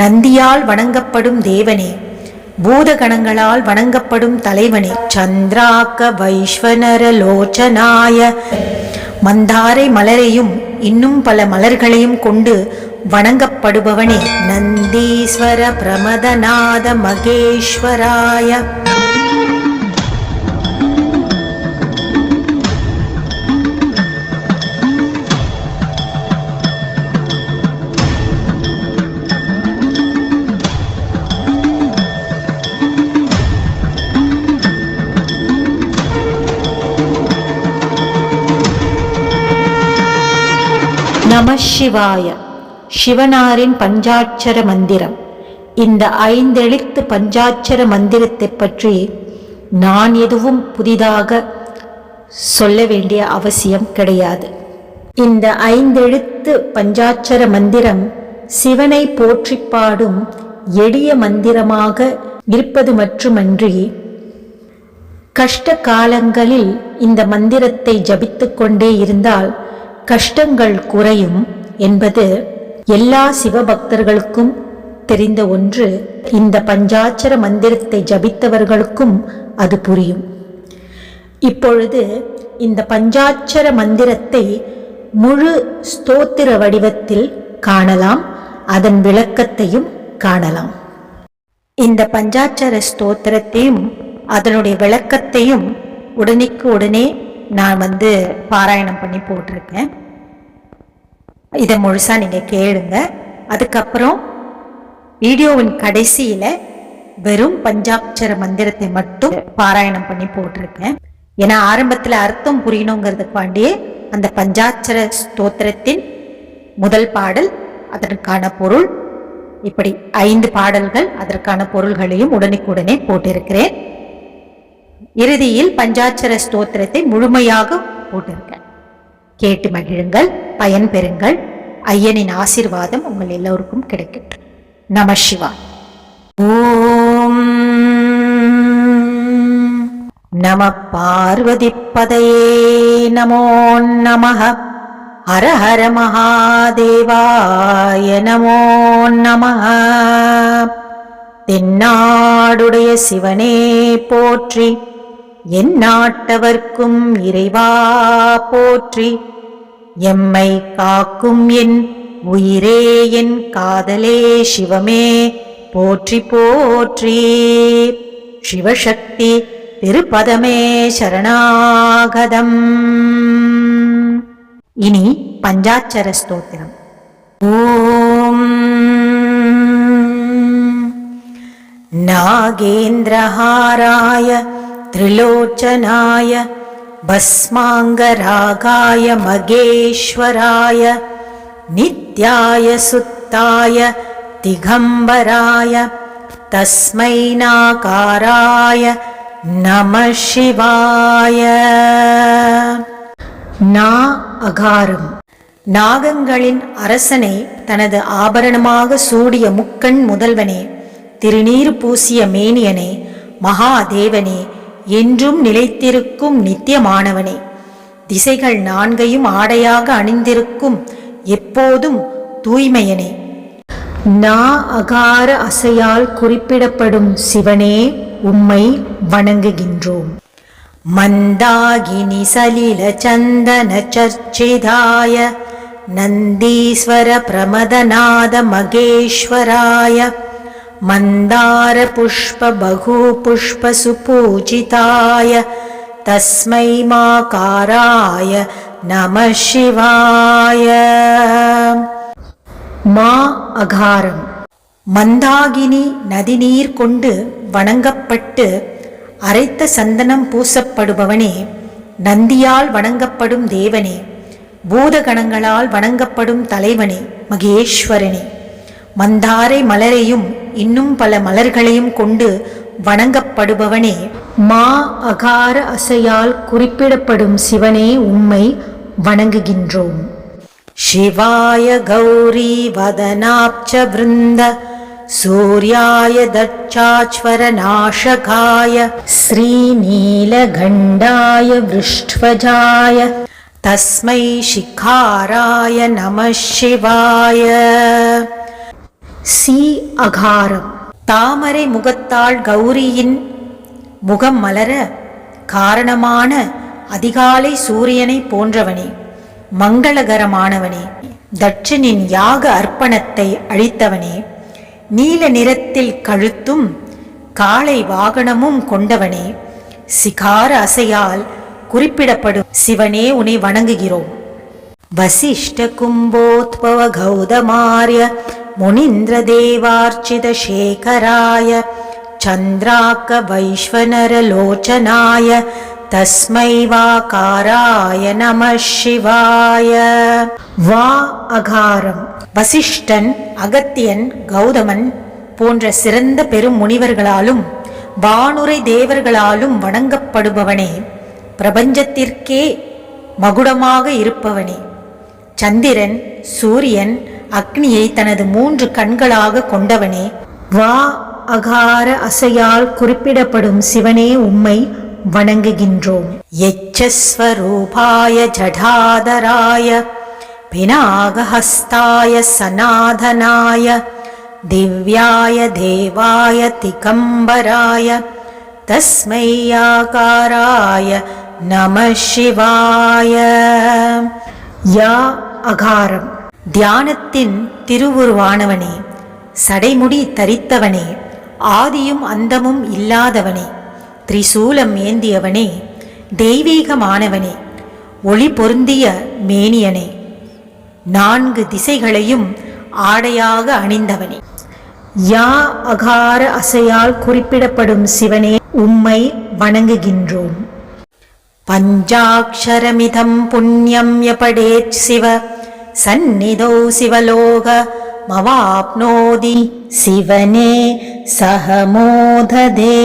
நந்தியால் வணங்கப்படும் தேவனே பூதகணங்களால் வணங்கப்படும் தலைவனே சந்திராக்க வைஸ்வனர லோச்சனாய மந்தாரை மலரையும் இன்னும் பல மலர்களையும் கொண்டு வணங்கப்படுபவனே நந்தீஸ்வர பிரமதநாத மகேஸ்வராய. நம சிவாய. சிவனாரின் பஞ்சாட்சர மந்திரம். இந்த ஐந்தெழுத்து பஞ்சாட்சர மந்திரத்தை பற்றி நான் எதுவும் புதிதாக சொல்ல வேண்டிய அவசியம் கிடையாது. இந்த ஐந்தெழுத்து பஞ்சாட்சர மந்திரம் சிவனை போற்றிப் பாடும் எளிய மந்திரமாக இருப்பது மட்டுமன்றி கஷ்ட காலங்களில் இந்த மந்திரத்தை ஜபித்து கொண்டே இருந்தால் கஷ்டங்கள் குறையும் என்பது எல்லா சிவபக்தர்களுக்கும் தெரிந்த ஒன்று. இந்த பஞ்சாட்சர மந்திரத்தை ஜபித்தவர்களுக்கும் அது புரியும். இப்பொழுது இந்த பஞ்சாட்சர மந்திரத்தை முழு ஸ்தோத்திர வடிவத்தில் காணலாம். அதன் விளக்கத்தையும் காணலாம். இந்த பஞ்சாட்சர ஸ்தோத்திரத்தையும் அதனுடைய விளக்கத்தையும் உடனேக்கு உடனே நான் வந்து பாராயணம் பண்ணி போட்டிருக்கேன். இதை முழுசாக நீங்கள் கேளுங்க. அதுக்கப்புறம் வீடியோவின் கடைசியில் வெறும் பஞ்சாட்சர மந்திரத்தை மட்டும் பாராயணம் பண்ணி போட்டிருக்கேன். ஏன்னா ஆரம்பத்தில் அர்த்தம் புரியணுங்கிறதுக்காண்டியே அந்த பஞ்சாட்சர ஸ்தோத்திரத்தின் முதல் பாடல் அதற்கான பொருள் இப்படி ஐந்து பாடல்கள் அதற்கான பொருள்களையும் உடனுக்குடனே போட்டிருக்கிறேன். இறுதியில் பஞ்சாட்சர ஸ்தோத்திரத்தை முழுமையாக போட்டிருக்கேன். கேட்டு மகிழுங்கள் பயன் பெறுங்கள். ஐயனின் ஆசிர்வாதம் உங்கள் எல்லோருக்கும் கிடைக்கட்டும். நம சிவா ஓம். நம பார்வதிப்பதையே நமோ நம ஹர ஹர மகாதேவாய நமோ நம தென்னாடுடைய சிவனே போற்றி என் நாட்டவர்க்கும் இறைவா போற்றி எம்மை காக்கும் என் உயிரே என் காதலே சிவமே போற்றி போற்றி. சிவசக்தி திருப்பதமே சரணாகதம். இனி பஞ்சாட்சர ஸ்தோத்திரம். ஓம். நாகேந்திரஹாராய त्रिलोचनाय भस्माङ्गरागाय मगेश्वराय नित्याय सुत्ताय दिगम्बराय तस्मै नाकाराय नमः शिवाय நா அகாரம் நாகங்களின் அரசனை தனது ஆபரணமாக சூடிய முக்கண் முதல்வனே திருநீறு பூசிய மேனியனே மகாதேவனே என்றும் நிலைத்திருக்கும் நித்தியமானவனே. திசைகள் நான்கையும் ஆடையாக அணிந்திருக்கும் எப்போதும் தூய்மையனே. நா அகார அசையால் குறிப்பிடப்படும் சிவனே உம்மை வணங்குகின்றோம். மந்தாகினி சலில சந்தன சர்ச்சிதாய நந்தீஸ்வர பிரமதநாத மகேஸ்வராய மந்தார புஷ்ப சுபூஜிதாய தஸ்மை மாகாராய நம சிவாய. மா அகாரம். மந்தாகினி நதிநீர் கொண்டு வணங்கப்பட்டு அரைத்த சந்தனம் பூசப்படுபவனே நந்தியால் வணங்கப்படும் தேவனே பூதகணங்களால் வணங்கப்படும் தலைவனே மகேஸ்வரனே. மந்தாரை மலரையும் இன்னும் பல மலர்களையும் கொண்டு வணங்கப்படுபவனே மா அகார அசையால் குறிப்பிடப்படும் சிவனே உம்மை வணங்குகின்றோம் शिवाय गौरी वदनाब्ज वृन्द सूर्याय दक्षाच्वरनाशकाय श्रीनीलगण्डाय वृष्ट्वजाय तस्मै शिखाराय नमः शिवाय சி அகாரம். தாமரை முகத்தாள் கௌரியின் முகம் மலர காரணமான அதிகாலை சூரியனை போன்றவனே மங்களகரமானவனே தட்சனின் யாக அர்ப்பணத்தை அழித்தவனே நீல நிறத்தில் கழுத்தும் காளை வாகனமும் கொண்டவனே சிகார அசையால் குறிப்பிடப்படும் சிவனே உனை வணங்குகிறோம். வசிஷ்ட கும்போத்பவ கௌதமாரிய முனிந்திரதேவார்ச்சித சேகராய சந்திராக்க வைஸ்வனரலோச்சனாய தஸ்மை வாகாராய நம சிவாய. வா அகாரம். வசிஷ்டன் அகத்தியன் கௌதமன் போன்ற சிறந்த பெரும் முனிவர்களாலும் வானுரை தேவர்களாலும் வணங்கப்படுபவனே பிரபஞ்சத்திற்கே மகுடமாக இருப்பவனே. சந்திரன் சூரியன் அக்னியை தனது மூன்று கண்களாக கொண்டவனே வா அகார அசையால் குறிப்பிடப்படும் சிவனே உம்மை வணங்குகின்றோம். எச்சஸ்வரூபாய ஜடாதராய பினாகஹஸ்தாய சநாதனாய திவ்யாய தேவாய திகம்பராய தஸ்மையாகாராய நம சிவாய. யா அகாரம். தியானத்தின் திருவுருவானவனே சடைமுடி தரித்தவனே ஆதியும் அந்தமும் இல்லாதவனே திரிசூலம் ஏந்தியவனே தெய்வீகமானவனே ஒளி பொருந்திய மேனியனே நான்கு திசைகளையும் ஆடையாக அணிந்தவனே. யா அகார அசையால் குறிப்பிடப்படும் சிவனே உம்மை வணங்குகின்றோம். பஞ்சாட்சரமிதம் புண்ணியம் யபடேச் சிவ. சந்நிதோ சிவலோக மவாப்னோதி சிவனே சகமோததே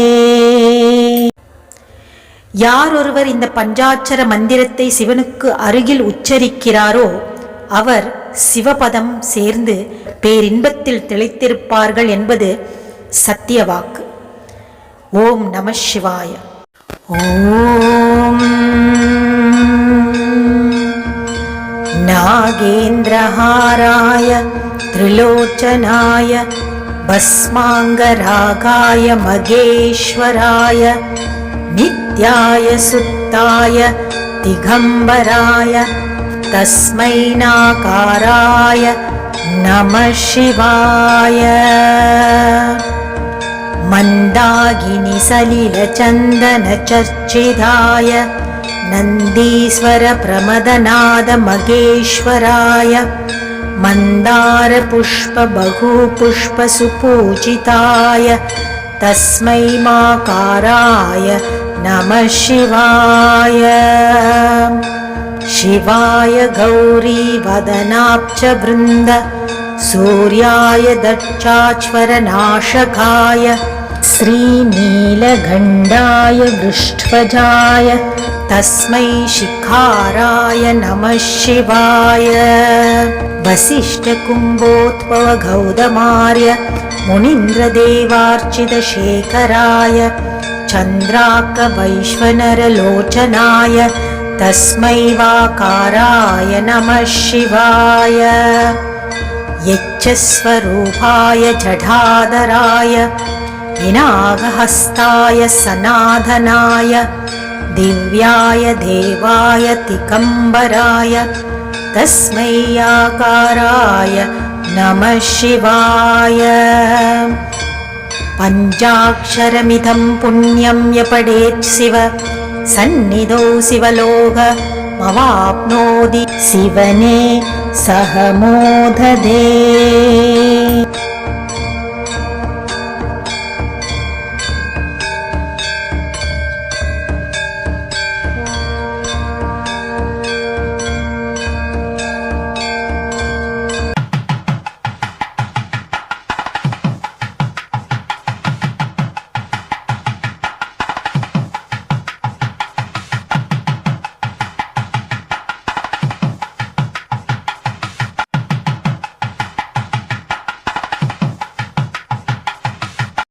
யார் ஒருவர் இந்த பஞ்சாட்சர மந்திரத்தை சிவனுக்கு அருகில் உச்சரிக்கிறாரோ அவர் சிவபதம் சேர்ந்து பேரின்பத்தில் திளைத்திருப்பார்கள் என்பது சத்திய வாக்கு ஓம் நம சிவாய. ஓம் नागेन्द्रहाराय त्रिलोचनाय भस्माङ्गरागाय मगेश्वराय नित्याय सुत्ताय दिगम्बराय तस्मै नाकाराय नमः शिवाय। मन्दागिनि सलिलचन्दनचर्चिताय नन्दीश्वरप्रमदनादमगेश्वराय मन्दारपुष्पबहुपुष्पसुपूजिताय तस्मै माकाराय नमः शिवाय। शिवाय गौरीवदनाब्जवृन्द सूर्याय दक्षाच्वरनाशकाय श्रीनीलगण्डाय वृष्ट्वजाय तस्मै शिखाराय नमः शिवाय। वसिष्ठकुम्भोद्भवगौतमार्य मुनीन्द्रदेवार्चितशेखराय चन्द्राकवैश्वनरलोचनाय तस्मै वाकाराय नमः शिवाय। यच्छस्वरूपाय जडाधराय विनागहस्ताय सनाधनाय दिव्याय देवाय तिकम्बराय तस्मै आकाराय नमः शिवाय। पञ्चाक्षरमिदं पुण्यं यपडेत् शिव सन्निधौ शिवलोक मवाप्नोति शिवने सह मोददे